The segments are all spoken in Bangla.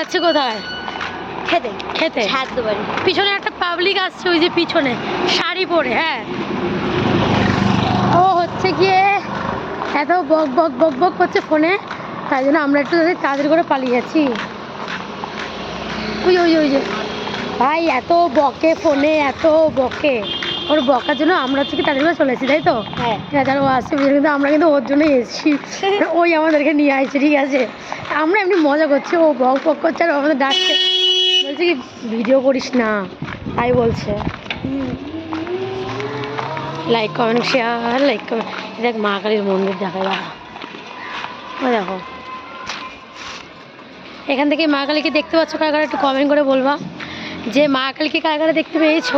যাচ্ছে কোথায়? খেতে। খেতে? পারি পিছনে একটা পাবলিক আসছে ওই যে পিছনে। শাড়ি পরে হ্যাঁ। ও হচ্ছে গিয়ে এত বক বক বক বক করছে ফোনে। তাই জন্য আমরা একটু তাড়াতাড়ি করে পালিয়ে যাচ্ছি। ওই ওই ওই যে। ভাই এত বকে ফোনে এত বকে। ওর বকার জন্য আমরা হচ্ছে কি তাড়াতাড়ি করে চলে এসেছি তাই তো? হ্যাঁ। রাজার ও আসছে বুঝলি কিন্তু আমরা কিন্তু ওর জন্যই এসেছি। ওই আমাদেরকে নিয়ে আসছে ঠিক আছে? আমরা এমনি মজা করছি ও বক বক করছে আর আমাদের ডাকছে। বলছে কি ভিডিও করিস না। তাই বলছে। Like comment share like comment দেখ মা কালীর মন্দির দেখা দাঁড়া ও দেখো। এখান থেকে মা কালীকে দেখতে পাচ্ছ কারা কারা একটু কমেন্ট করে বলবা। যে মা কালকে কারা কারা দেখতে পেয়েছ?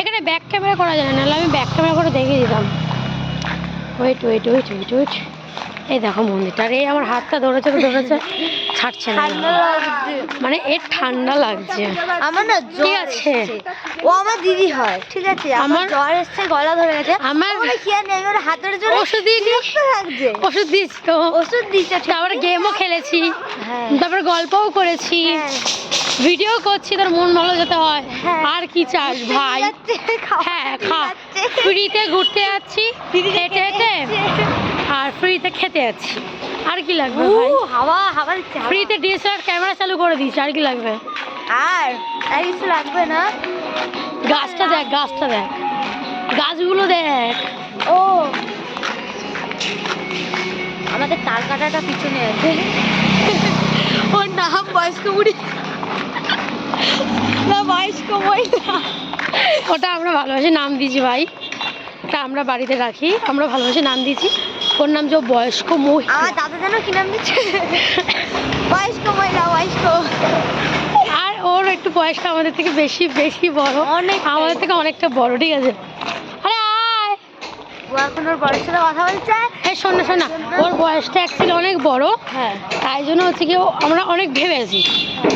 এখানে ব্যাক ক্যামেরা করা যায় না নাহলে আমি ব্যাক ক্যামেরা করে দেখিয়ে দিতাম। Wait wait wait wait wait এই দেখো মন্দিরটা আর এই আমার হাতটা ধরেছে তো ধরেছে। ছাড়ছে না। মানে এর ঠান্ডা লাগছে। আমার না জ্বর ঠিক আছে। ও আমার দিদি হয় ঠিক আছে? আমার জ্বর এসছে গলা ধরে গেছে। আমার কি আর নেই আমার হাতের জন্য ওষুধ দিয়ে দিস বিরক্ত লাগছে। ওষুধ দিস তো। ওষুধ ঠিক তারপরে গেমও খেলেছি। হ্যাঁ। তারপরে গল্পও করেছি। হ্যাঁ। ভিডিও করছি তোর মন ভালো যেতে হয়। হ্যাঁ। আর কি চাস ভাই? হ্যাঁ খা। ফ্রিতে ঘুরতে যাচ্ছি হেঁটে হেঁটে। আর ফ্রিতে খেতে যাচ্ছি। আর কি লাগবে ভাই? হাওয়া হাওয়া দিচ্ছে হাওয়া। ফ্রিতে ডিএসএলআর ক্যামেরা চালু করে দিয়েছি আর কি লাগবে? আর আর কিছু লাগবে না? গাছটা দেখ গাছটা দেখ। গাছগুলো দেখ। ও। আমাদের তার কাটাটা পিছনে আছে। ওর নাম বয়স্ক বুড়ি। না বয়স্ক মহিলা ওটা আমরা ভালোবাসে নাম দিয়েছি ভাই। ওটা আমরা বাড়িতে রাখি আমরা ভালোবাসে নাম দিয়েছি। ওর নাম যে বয়স্ক মহিলা। আমার দাদা যেন কি নাম দিচ্ছে? বয়স্ক মহিলা বয়স্ক। আর ওর একটু বয়সটা আমাদের থেকে বেশি বেশি বড়। অনেক আমাদের থেকে অনেকটা বড় ঠিক আছে? এখন ওর বড়ের সাথে কথা বলছে। হ্যাঁ শোন না শোন না। ওর বয়সটা অ্যাকচুয়ালি অনেক বড়। হ্যাঁ। তাই জন্য হচ্ছে কি ও- আমরা অনেক ভেবেছি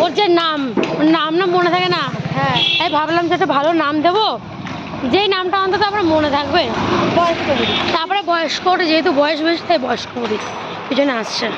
ওর যে নাম ওর নাম না মনে থাকে না? হ্যাঁ। তাই ভাবলাম যে একটা ভালো নাম দেবো। যেই নামটা অন্তত আমার মনে থাকবে। বয়স্ক তারপরে বয়স্ক যেহেতু বয়স বেশি তাই বয়স্ক ওই পিছনে আসছে।